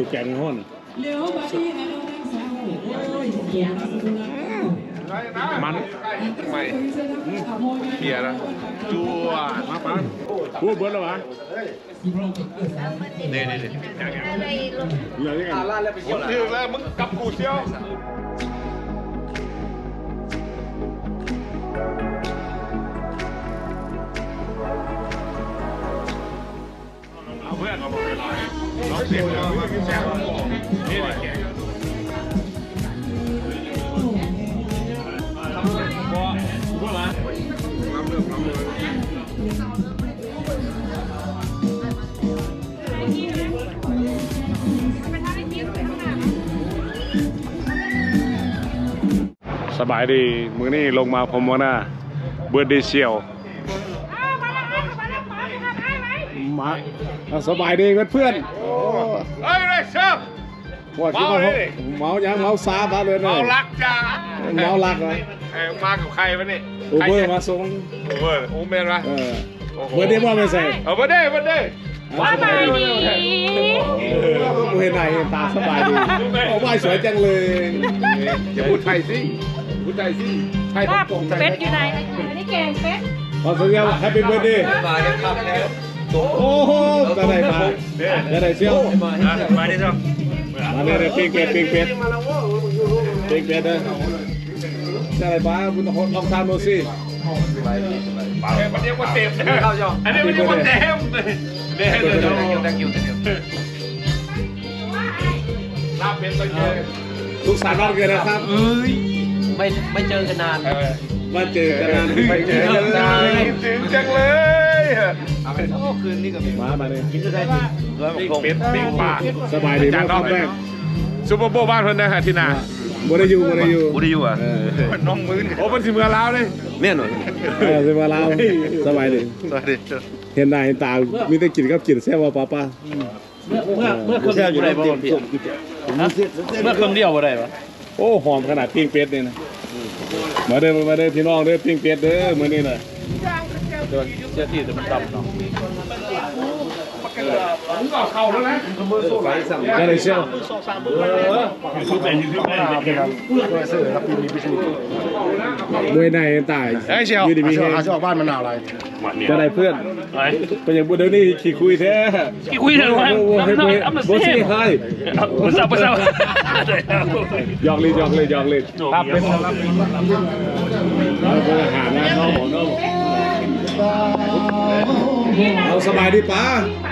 สุดแกงห้อนเดี๋ยวบัดนี้นะน้องนางสาวโอ้ยเสียงสุนัขมันไม่เบียร์แล้วจัวมาปังพูดเบิร์ดแล้ววะนี่นี่นี่เหลือที่กันผมถึงแล้วมึงกับกูเชียว สบายดี มือนี่ลงมาพรมวนาเบิร์ดเดย์เชียวมาอะสบายดีเพื่อนๆโอ้ เฮ้ยเลยเชฟ ว่าคิดว่าเมาเลยเมายังเมาซาบาเลยนะเมารักจ้าเมารักนะเอ้ยมากับใครวะนี่อูเบอร์มาส่งอูเบอร์อูเบอร์วะเออโอ้โหเบิร์ดเดย์ว่าไม่ใส่เอามาได้มาได้สบายดีกูเห็นไหนเห็นตาสบายดีโอ้ยสวยจังเลยอย่าพูดไทยสิพูดไทยสิไทยลาบตรงไทยเป็ดอยู่ไหนอันนี้แกงเป็ดขอสัญญาแฮปปี้เบิร์ดเดย์มาเนี่ยครับแล้วโอ้โหจะได้ มาจะได้เชี่ยวมาให้เชื่อมาดิครับมาเนี่ยเนี่ยปิ้งเป็ดปิ้งเป็ดปิ้งเป็ดเด้อจะได้ป้าคุณลองทำดูสิเอ้ยมันเรียกว่าเต็มนะอันนี้มันเรียกว่าเต็มเด้อเด้อเด้อตั้งอยู่ตั้งอยู่ลาบเป็นตัวเยอะทุกสารวันเกิดนะครับเอ้ยไม่ไม่เจอกันนานเออมาเจอกันนานไม่เจอกันนานถึงจังเลยโอ้คืนนี้กับมามาเนี่ยกินจะได้ จริงปิ้งเป็ดปิ้งปลาสบายดีมากครับแม่ซูเปอร์โบว์บ้านเพิ่นนะฮะที่นาบ่ได้อยู่บ่ได้อยู่กูได้อยู่อะเออมันน้องมือโอ้มันสิเมือลาวเลยแน่นอนเออสิมาลาวสบายดีสวัสดีเห็นหน้าเห็นตามีแต่กินกับกินแซ่บว่าป้าป้าเมื่อเมื่อเครื่องอยู่ในบ่อนพี่เมื่อเครื่องเดียวบ่ได้ปะโอ้หอมขนาดปิ้งเป็ดนี่นะมาเด้อมาเด้อพี่น้องเด้อปิ้งเป็ดเด้อมื้อนี้น่ะเจ้าที่จะมันดำเนาะ เข้าแล้วนะจะได้เชี่ยวมวยในตายเฮ้ยเชียวอยู่ดีมีเฮงชอบบ้านมะนาวอะไรจะได้เพื่อนเป็นอย่างบุเดี๋ยวนี้ขี่คุยแท้กี่คุยเถอะวะโอ้โหให้บุบซี่ให้มันสับมันสับหยอกเลยหยอกเลยหยอกเลยครับเป็นครับเราเป็นอาหารนะน้องหมอน้องเราสบายดีป้าส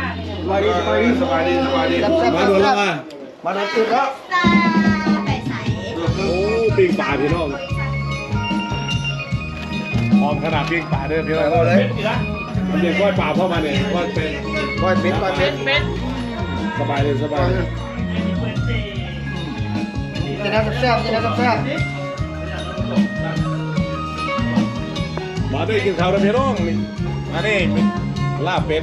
บายดีสบายดีสบายดีสบายดีมาดูแล้วอะมาดันตื่นแล้วโอ้ปิ้งปลาพี่น้องหอมขนาดปิ้งปลาเด้อพี่น้องเอาเลยมันเป็นกล้อยปลาเข้ามาเนี่ยกล้อยเป็นก้อยเป็ดก้อยเป็ดสบายเลยสบายเลยจะได้แซ่บจะได้แซ่บมาด้วยกินข้าวนะพี่น้องนี่มานี่เป็นลาบเป็ด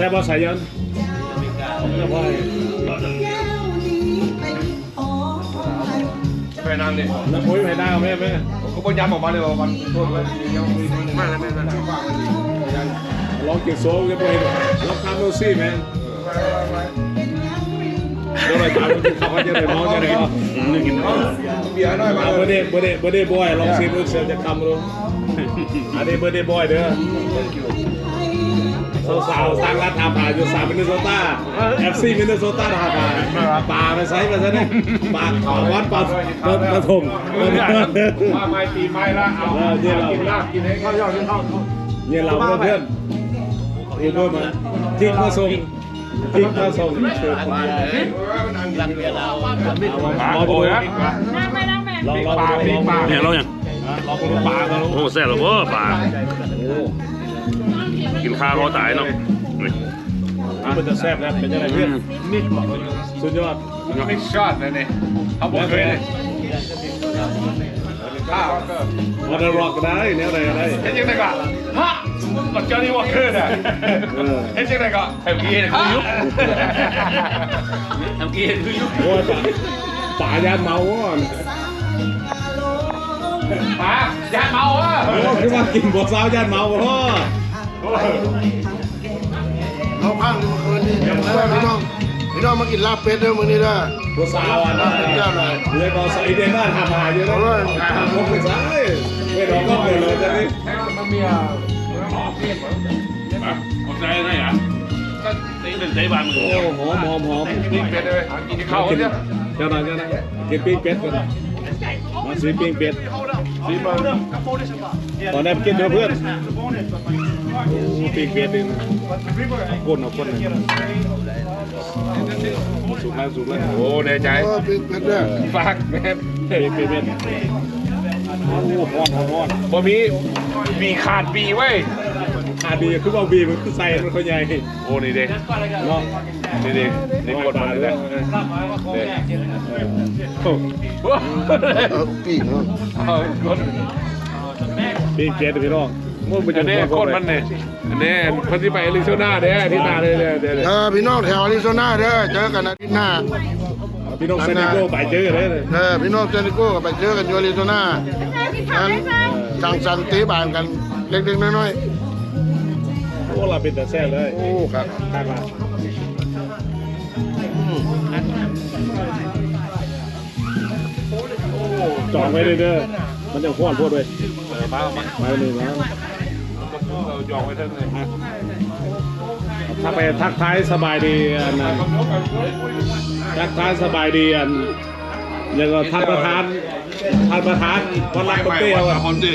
แซ่บบ่สายยันเจ้านี้เป็นอ๋อไปนั่งดิน้ำพุ้ยไปได้เอาแม่แม่เขาบอกย้ำออกมาเลยว่าวันโทษเลยยังมีมาแล้วแม่นั่นลองกินโซ่กันไปลองทำดูสิแม่เดี๋ยวรายการมันกินข้าวกันจะได้น้องจะได้เนาะเบียร์น้อยมามาเบอร์เดย์เบอร์เดย์เบอร์เดย์บอยลองซิดูเสียจะคำดูอันนี้เบอร์เดย์บอยเด้อ สาวๆสร้างร้านทาผ่าอยู่สามมินนิโซตาเอฟซีมินนิโซตาทาผ่าป่าไปไซส์ไปซะเนี่ยป่าเขาวัดป่าปฐมว่าไม่ปีไม่ละเอากินลาบกินให้ข้าวเย้ากินข้าวเนี่ยเราเพื่อนอูเบอร์มาทิ้งมาส่งทิ้งมาส่งเชิญมารังเบียร์เราเอาไปดูนะนั่งไปนั่งแม่ลองลองปลาลปีองปลาเนี่ยเราเนี่ยลองดูปลากันโอ้แซ่บหรอวะปลา กินข้าวก็ตายเนาะนี่มันจะแซ่บนะเป็นยังไงเพื่อนสุดยอดไม่ชอตเลยเนี่ยเขาบอกเคยเลยข้าวก็วันนี้ร็อกได้แนวไหนก็ได้เห็นยังไงก็ฮะมันเจ้านี่ว่าเกินอะเห็นยังไงก็เฮ้ยพี่เห็นกูยุบทำกี้คือยุบโอ้ยปลาป่ายานเมาว่ะปาอย่าเมาอะโอ้คือว่ากินบัวสาวยานเมาพ่อ เอาพังเมื่อคืนนี้พี่น้องพี่น้องมากินลาบเป็ดเด้อมื้อนี้เด้อบัวสาวอะนะเจ้าหน่อยเลยบอกใส่เดนน่าทำหาอยู่นะทำพวกไปซ้ายไม่รอก็เลยเลยจะนี่เอาใจได้เหรอก็ตีหนึ่งใจบานมือโอ้โหหอมหอมกินเป็ดเลยกินข้าวเนี่ยเจ้าหน่อยเจ้าหน่อยกินปิ้งเป็ดกันมาซื้อปิ้งเป็ดซื้อมา ตอนนี้กินเพื่อนโอ้ปิ้งเป็ดนี่คนเอาคนสุกแล้วสุกแล้วโอ้ในใจเออเป็ดเป็ดเด้อฝากแม่ปิ้งเป็ดโอ้ฮ้อนฮ้อนบ่มีมีขาดปีไว้อาดีคือว่าบีมันคือใส่มันเขาใหญ่โอ้นี่เด็กเนาะนี่เด็กนี่กดมาเลยนะเด็กเอาปีกเนาะ เอากดปิ้งเป็ดพี่น้องมันเป็นอันนี้กดมันเนี่ยอันนี้คนที่ไปอาริโซนาเด้อที่นาเลยเด้อเด้อเออพี่น้องแถวอาริโซนาเด้อเจอกันอาทิตย์หน้าพี่น้องเซนิโก้ไปเจอเลยเออพี่น้องเซนิโก้ก็ไปเจอกันอยู่อาริโซนานั้นสังสรรค์ตีบานกันเล็กๆน้อยโอ้เราเป็นแต่แซ่เลยๆโอ้ครับข้างล่างจองไว้เลยเด้อมันจะพ้วนพวดเลย มามามาเลยนะเราจองไว้ทั้งเลยถ้าไปทักทายสบายดีอันนั้นทักทายสบายดีอันยังก็ท่านประธานท่านประธานวันรักคนเตี้ยวอะฮอนดิ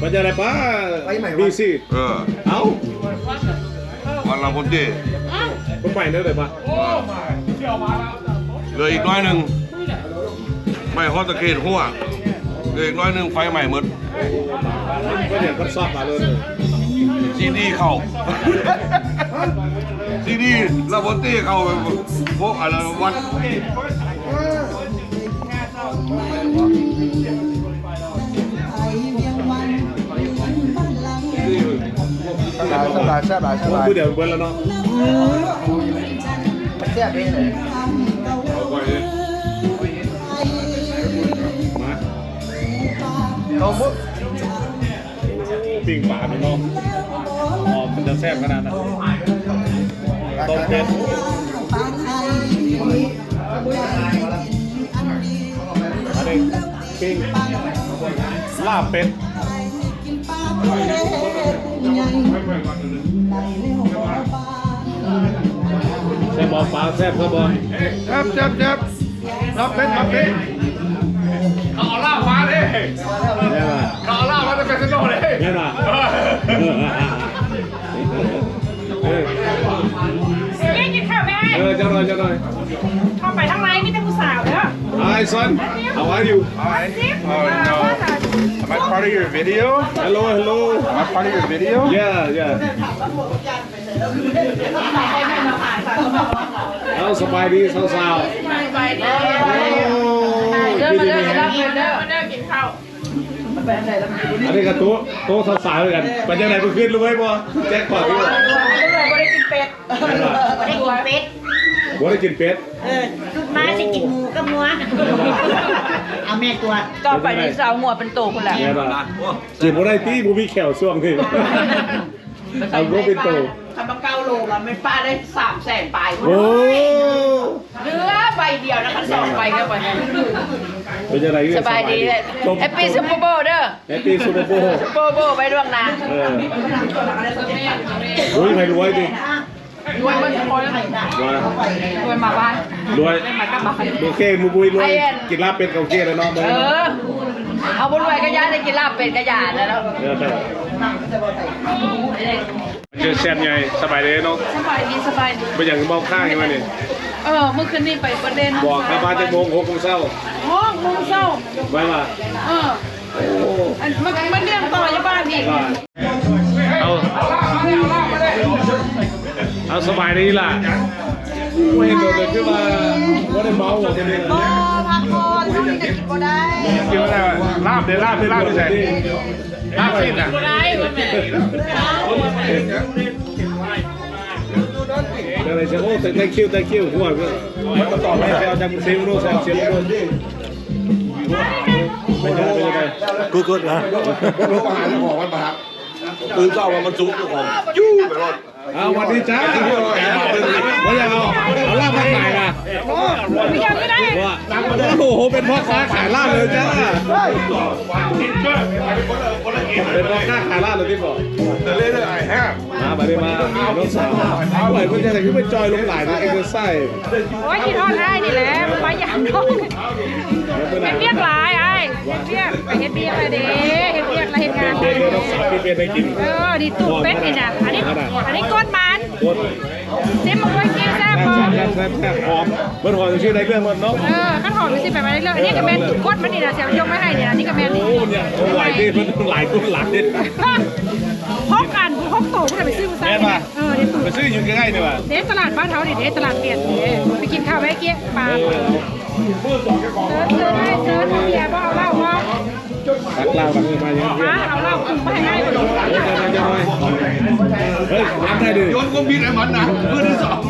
มันจะอะไรป้าบีซีเออเอ้าวันละฮอนดิคนใหม่เนื้อเลยปะเหลืออีกน้อยหนึ่งไม่ฮอตตะเกียหัวเหลืออีกน้อยหนึ่งไฟใหม่หมด ก็เห็นคนซอบมาเลยซีดีเข้าซีดีแล้วฮอนดิเข้าไปพวกอะไรวัดสบายสบายสบายสมันบายคือเดี๋ยวเบิ้ลแล้วเนาะแซ่บเลยเขามุก ปิ้งปลาพี่น้องหอมมันจะแซ่บขนาดนั้นต้มเป็ดอันนี้ปิ้งลาบเป็ดแซ่บบอปลาแซ่บครับบอแซ่บแซ่บแซ่บรับเป็ดรับเป็ด เขาเอาเหล้ามาเลยแน่ป่ะเขาเอาเหล้ามาจะเป็นสนุกเลยแน่ป่ะเออนี่กินข้าวแม่เออเจ้าหน่อยเจ้าหน่อยเข้าไปทางไรมีแต่ผู้สาวเด้อ Hi son how are you ซิป Oh no Am I part of your video hello hello Am I part of your video yeah yeah เอาสบายดีสาวสาวไป เด้อๆโอ้ยเด้อดีมาดีเด้อดีเด้อมาเด้อกินข้าวอันนี้ก็โต๊ะโต๊ะสาวๆด้วยกันเป็นยังไงเพิ่งขึ้นรู้ไหมบ่แจ็คพอตที่ว่าบ่ได้กินเป็ดไม่ได้กินเป็ดบ่ได้กินเป็ดเออลูกม้าจะกินหมูกับนัวเอาแม่ตัวต่อไปในสาวหัวเป็นโตคนละแม่ล่ะกินบ่ได้ตีบ่มีแขวช่วงนี้เอาบ่เป็นโตทำมาเก้าโลแล้วไม่ป้าได้สามแสนปลายโอ้ เหลือใบเดียว นะคะสองใบก็ไปเป็นยังไงสบายดีเลยแฮปปี้ซุปเปอร์โบว์เด้อแฮปปี้ซูเปอร์โบว์ซุปเปอร์โบว์ไปดวงนาเออโอ้ยไม่รวยดิรวยเมื่อทุกคนรวยรวยมาบ้านรวยไม่มากลับบ้านโอเคมูบุยรวยกินลาบเป็ดกับโอเคแล้วเนาะเออเอาบุญรวยก็ย้ายได้กินลาบเป็ดกระยาแล้วเออเจอแซมใหญ่สบายเลยเนาะสบายดีสบายดีไปอย่างเมาข้างยังไงนี่ เออเมื่อคืนนี้ไปประเด็นบอกกลับบ้านจะโมงหกโมงเช้าห้องมุงเศร้าไว้มาเอออันมันมันเรื่องต่ออยู่บ้านอีกเอาเอาสบายดีล่ะไม่เห็นโดนเลยคือว่าว่าได้เมาหรอกคนนี้โอ้พักผ่อนต้องมีแต่กินบ่ได้กินไม่ได้ลาบเดี๋ยวลาบเดี๋ยวลาบไม่ใช่ลาบสิ้นอะได้แม่เอะไรเชียวโอ้แต่ thank you thank you หัวก็มันก็ตอบไม่ได้เอาจากซีมโน่แซมเชียร์โน่ไม่ได้ไม่ได้กูกดนะลูกอาหารของมันมาครับตื่นเจ้ามามันซุกเจ้าของยู่ไปรถ เอาวันนี้จ้าว่าอย่เอาเอาลาบมาขายนะว่าโอ้โหเป็นพ่อค้าขายลาบเลยจ้าเป็นพ่อค้าขายลาบเลยที่บอกแต่เล่นไอ้แห้งมาไปได้มาน้องสาวไหวเพื่อนจะไหนขึ้นไปจอยลงหลายนะเอ็กซ์ไซส์โอ้ยกินทอดได้นี่แหละไปอย่างน้องเป็นเรียกหลายไอ้เรียกไปเฮ็ดเบียร์ไปเด้เฮ็ดเบียร์แล้วเฮ็ดงานเด็กๆน้องสาวเป็นให้กินเออนี่ตูดเป็ดนี่นะอันนี้อันนี้ก้นมันโคตรซิมมาด้วยกินแซ่บแซ่บบ่แซ่บแซ่บแซ่บหอมเบิ้ลหอมชื่อในเรื่องมันเนาะเออขั้นหอมดูสิไปมาเรื่อยๆอันนี้ก็แมนตูดก้นมันนี่นะเสียยกไม่ให้นี่นะนี่ก็แมนนี่โอ้เนี่ยไหวที่มันหลายคนหลายพกกันพกโตพวกเราไปซื้อมาใส่เออเดี๋ยวตูไปดซื้ออยู่ใกล้ๆนี่ว่ะเด็ตลาดบ้านเขาดิเด็ตลาดเปลี่ยนเด้ไปกินข้าวแม่เกี้ยปลาเซิร์ฟเซิร์ฟให้เซิร์ฟเอาเบียร์บ่เอาเหล้าบ่ ตักลาวตักมาอย่างเงี้ยมาเอาเหล้าอุ้มมาให้ง่ายกว่านี้เฮ้ยน้ำได้ดิโยนก็มีไอ้มันนะเพื่อนที่สอง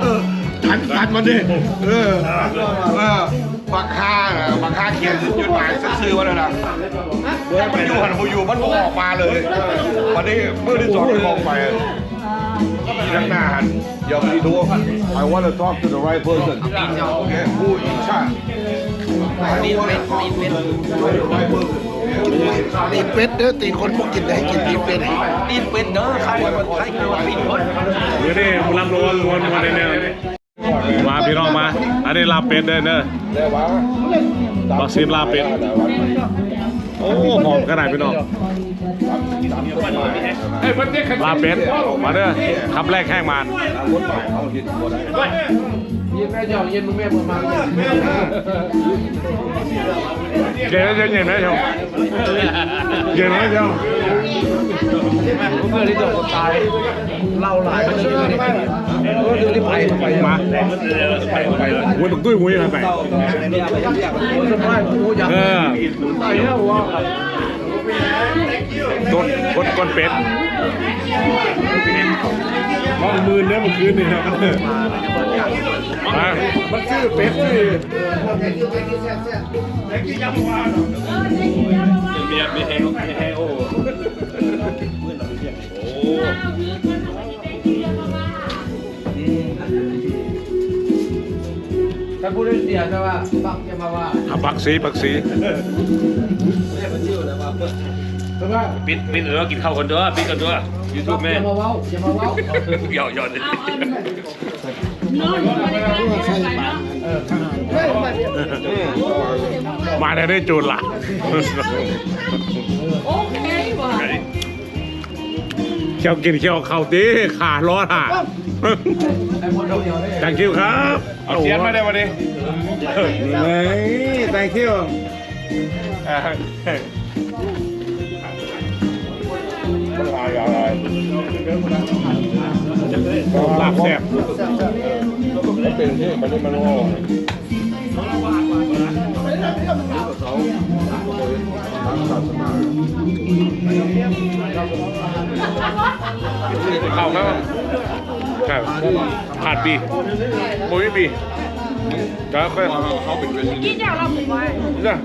เออทันทันมันดิเออเออบักค่าบักค่าเขียนจดหมายซื้อๆมาแล้วนะมันอยู่หันมาอยู่มันก็ออกมาเลยวันนี้เมื่อที่สองที่มองไปอีนักหน้าหันอย่าไปดู I want to talk to the right person โอเคผู้อิชา ตีเป็ดตีเป็ดตีนเป็ดเด้อตีนคนพวกกินได้กินตีนเป็ดตีนเป็นเด้อใครใครคือว่าตีนคนเดี๋ยวนี้มุลังโรนมวนมวนในแนวมาพี่น้องมา อันนี้ลาเป็ดเด้อเนอะบักซีมลาเป็ด โอ้หอมขนาดพี่น้องลาเป็ด มาเด้อคำแรกแห้งมันานเย็นไหมเย็นไหมเจ้าเย็นไหมเจ้าเพื่อที่จะตายเล่าหลายมันจะอยู่ในนี้เออเดี๋ยวรีบไปไปมาหัวตุ้ยตุ้ยหัวยังไงไปสบายโอ้ยเออต้นก้นก้นเป็ด มองมือเนี่ยเมื่อคืนนี่ครับมามันชื่อเป็ดเลยเมียมีแฮงมีแฮงโอ้ถ้าพูดเรื่องเดียวจะว่าปักจะมาว่าอะปักสีปักสี ปิดปิดเออกินข้าวคนเด้อปิดกันเด้อยูทูบแม่อย่ามาเว้าอย่ามาเว้าหยอกหยอกเลยมาได้ได้จูดละเขี้ยวกินเขียวเข่าตีขาร้อนอะ thank you ครับ เอาเสียนมาได้วันนี้เฮ้ย thank you ลาบแซ่บเป็นที่มันนี่มันโง่เข้าครับครับผ่านปีโอ้ยปีครับไปเขาเป็นเวทีกินอย่างเราผูกไว้เนี่ย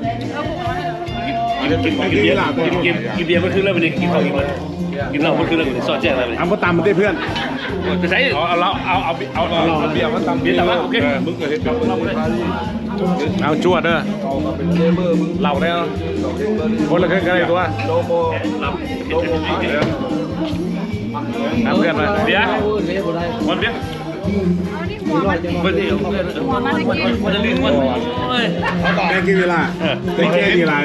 กินกินกินเบียร์กินกินกินเบียร์มันคือเรื่องวันนี้กินข้าวกินมัน กินเหล้ามันคือเรื่องวันนี้สอดแจ้งอะไรวันนี้ทำก็ตามมันได้เพื่อนไปใช้เอาเอาเราเอาเอาเอาเอาเบียร์มาตำเบียร์แต่ว่าโอเคมึงก็เห็นเป็นเราเลยเอาจวดเด้อเอามาเป็นเลเบอร์มึงเหล่าได้เนาะเราเห็นเลยคนละครึ่งกันเลยตัวโลโมโลโมพาร์ทเนี่ยน้ำเพื่อนมาเบียร์เลี้ยบ่ได้วันเบียร์หัวมันวันนี้เพื่อนวันวันวันจะลื่นวันโอ้ยแม่กินเวลาเต้นแค่กี่ลาย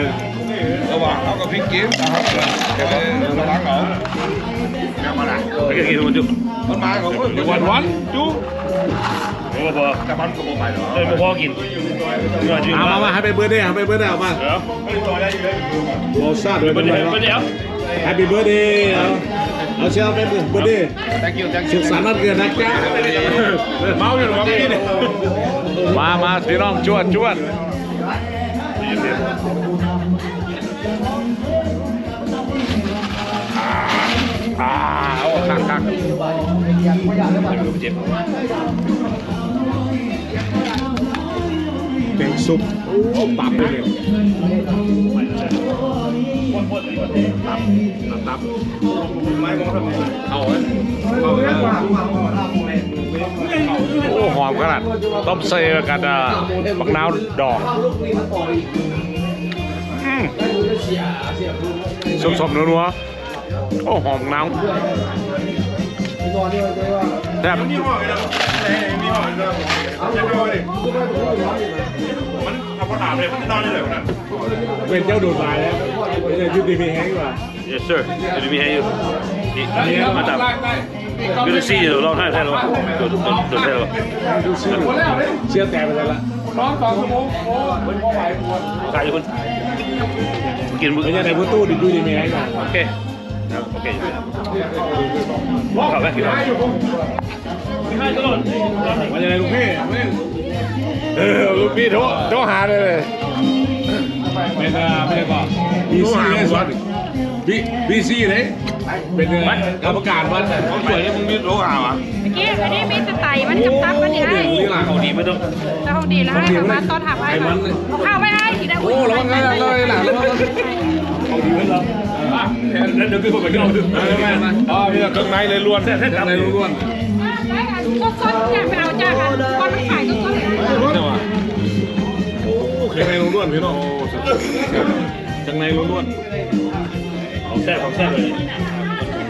ระหว่างเขากับพี่กิฟต์นะครับแกเลยระวังเขาแกมาละไปกินมันจุมันมาของคนวันวันจุโอ้บอแต่มันก็บอกไปเนาะเออพอกินเอามามาให้ไปเบิร์เดย์ให้ไปเบิร์เดย์เอามาเดี๋ยวโรซาด้วยไปเป็นเดี๋ไรยเนาะไปเดี๋ยวแฮปปี้เบิร์ดเดย์เอาเชียร์เป็นเบิร์เดย์สุขสันต์วันเกิดนะจ๊ะเมาอยู่หรือพี่เนี่ยมามาพี่น้องจวดจวด อ่าโอ้คักคักเจ็บแกงซุปโอ้ตับเลยตับตับไม้มองทำไมเอาไว้โอ้หอมขนาดต้มเซกันอะบักนาวดอกอืมสมๆนัวๆ โอ้หอมนาวแซ่บนี่ห่อเลยนี่ห่อเลยจะนอนเลยมันเอากระดาษเลยมันจะนอนเลยนะเป็นเจ้าดูดลายแล้วไม่ใช่ยุติมีแห้งกว่า yes sir จะมีให้อยู่นี่มาตามยูนิซี่ลองให้ใช่หรอโดดโดดโดดใช่หรอดูชื่อเชื่อแต่ไปแล้วละขายอยู่คนกินมึงไม่ใช่ในพุตู้ดิยุติมีแห้งกว่าโอเค โอเคอยู่ข้าไปกินมันจะในลูกพี่เออลูกพี่โทรโทรหาเลยเลยไม่ใช่ไม่ใช่ก่อนบีซีเลยสวัดบีบีซีเลยเป็นกรรมการวัดเขาสวยเนี่ยมึงมีโลหะวะเมื่อกี้อันนี้มีสไตล์มันกับตับมันเนี่ยไอ้นี่หลัง เขาดีไม่ต้องแต่ของดีแล้วให้ทำมาตอนทำให้เอาข้าวไม่ให้กินได้โอ้ระวังกันเลยหลังระวังนะเอาดีไว้แล้ว แล้วเดี๋ยวคือผมไปเอาดึงไม่ไม่อ๋อมีเครื่องในเลยล้วนเครื่องในล้วนสดๆอยากไปเอาจากกันคนมันขายสดๆนี่วะโอ้เครื่องในล้วนพี่น้องโอ้เครื่องในล้วนของแซ่บของแซ่บเลย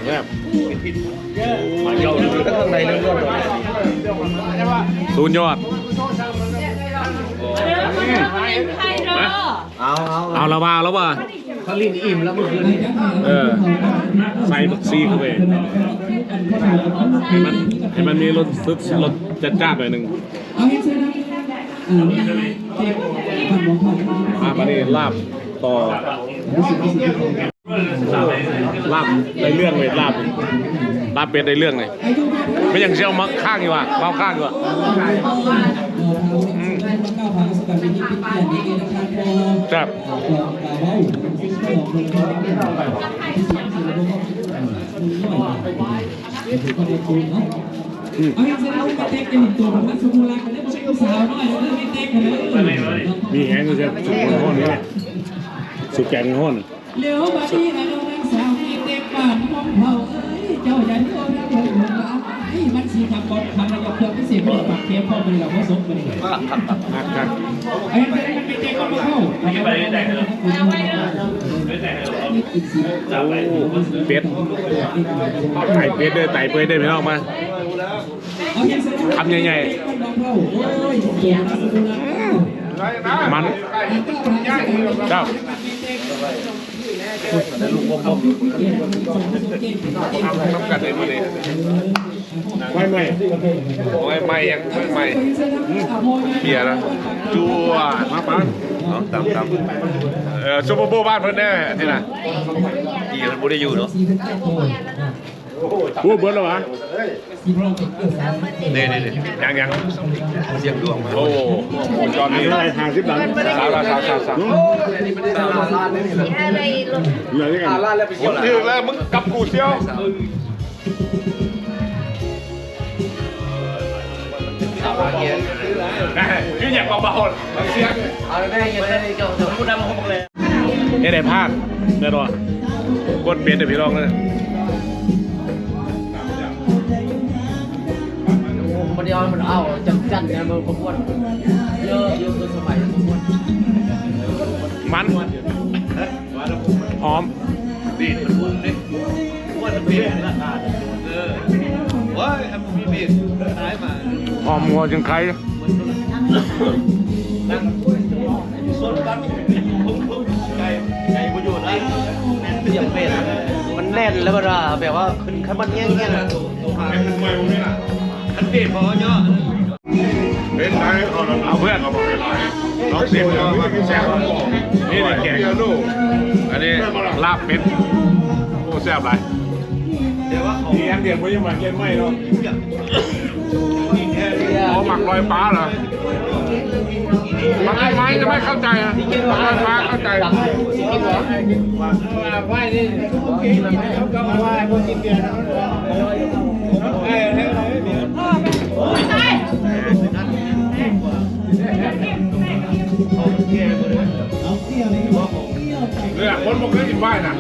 แซ่บมาเยาเลยข้างในเรื่องๆเลยศูนย์ยอดเอเอาเอาเอาละมาแล้วป่ะ เขาลิ้นอิ่มแล้วเมื่อคืนนี้เออใส่บักซีเข้าไปให้มันให้มันมีรสซึดรสจัดจ้านหน่อยหนึ่งอะมานี่ลาบต่อลาบในเรื่องเลยลาบลาบเป็ดในเรื่องเลยไม่อยังเชี่ยวมาข้างอยู่ว่ะเมาข้างอยู่ว่ะ อืมครับมีแห้งก็จะสุกห้อนนี่แหละสุกแกงห้อนเหลียวบาดีนะน้องสาวมีเต็มบ้านมองเผาเอ้ยเจ้าอย่าโมันสีทำบอลพันระยะเพื่อพิเศษไม่ปากเทียมพ่อมันเราผสมกันเลยหักกันไอ้มันเป็นเด็กก็เข้าไปแต่งเลยไปแต่เลยโอ้เป็ดไก่เป็ดด้วยไต่เปื่อยได้ไหมออกมาเอาเห็นเสร็จคำใหญ่น้องเผาโอ้ยเกียร์สุดนะๆมันครับ น้ำกัดเลยมาเลยไม่ไม่โอ้ยไม่ยังไม่ไม่เขียร์นะจัวมาปันตามตามเออซูเปอร์โบบ้านเพิ่นแน่ที่น่ะดีมันบ่ได้อยู่เนาะโอ้เบิร์ดแล้ววะ นี่นี่นี่ยังยังเสียงดวงโอ้จอนนี้อะไรหาสิบหลังสาวสาวสาวสาวสาวเหลือที่กันผมถึงแล้วมึงกับกูเชียวพี่อยากเบาๆเสียงเอ้ได้พลาดแน่นอนกดเป็ดเดี๋ยวพี่ลองเลย คนเดียวมันเอาจังจันเนี่ยมันขบวนเยอะเยอะเกินสมัยขบวนมันหอมดีดมันวนดิวนมันเปลี่ยนราคาเออว้ายมีเบสท้ายมาหอมหัวจังไคร้ไก่ไก่ประโยชน์นะเสียงเป็ดมันแน่นแล้วก็แบบว่าขึ้นขั้นมันแง่งแง่ง คันเบสพอเยอะเป็นไงเอาเพื่อนน้องเสียงมาแซ่บนี่แกงอันนี้ลาบเป็ดโอ้แซ่บหลายเดี๋ยวว่าของเรียนเรียนไม่ยังมาเรียไม่เนาะอ๋อหมักลอยฟ้าเหรอเบาไม้จะไม่เข้าใจนะบางไม้เข้าใจไหวนี่เขาก็มาไหว้พวกกินเบียร์นะไอ้ เราไม่มีเนี่ยคนบอกให้กินไหว้น่ะ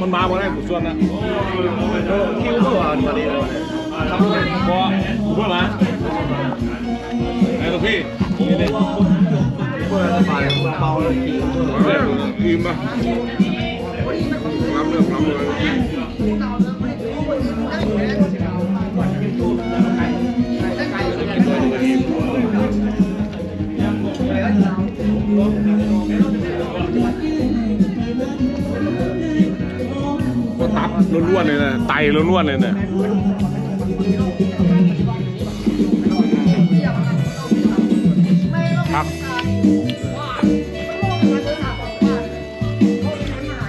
มันมาบ่ได้กูชวนนะคิวก็ว่ามาดีเลยทำเลยบ่กูเพิ่มมาไอ้ลูกพี่นี่เลยเพื่อสบายเบาเลยคิวเลยอิ่มอะน้ำเลือกน้ำเลย ไตล้วนๆเลยเนี่ยครับ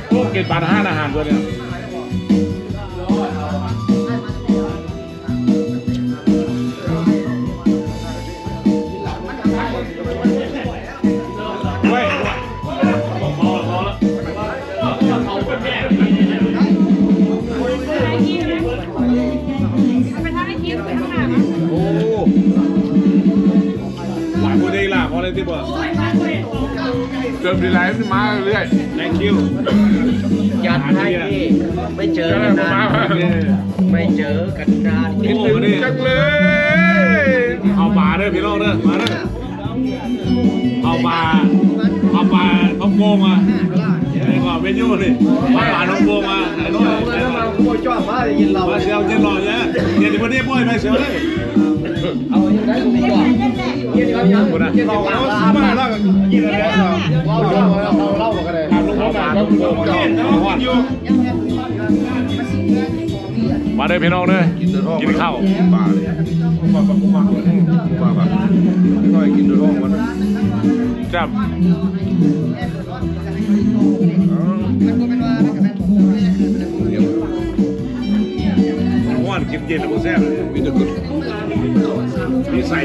โอ้เกณฑ์บาทห้าอาหารตัวเนี่ย ที่บอก เติมดีไลน์มาเรื่อย thank you ยัดให้พี่ไม่เจอกันนานไม่เจอกันนานโอ้โหนี่จังเลย เอาปลาเด้อพี่น้องเด้อมาเด้อเอาปลาเอาปลาน้องโกงมาไอ้ก่อนเมนูนี่เอาปลาน้องโกงมาไอ้น้อยไอ้น้อยโอ้ยชอบมากยินเราเชียวเจ็ดหล่อเนี่ยเดี๋ยววันนี้ป่วยไปเชียวเลย เอาอย่างไรผมชอบยินเขายังคนนะยินเขาปากลาบ้างกินอะไรเราเราเราเราก็ได้เอาปลาน้กงมาเด้อพี่น้องเด้อกินข้าวปลาเลยปลาปลาปลาปลาปลาน้อยกินดูท้องมันจับว่า นกินเย็นแล้วกูแซ่บมีแต่กุดมีใส่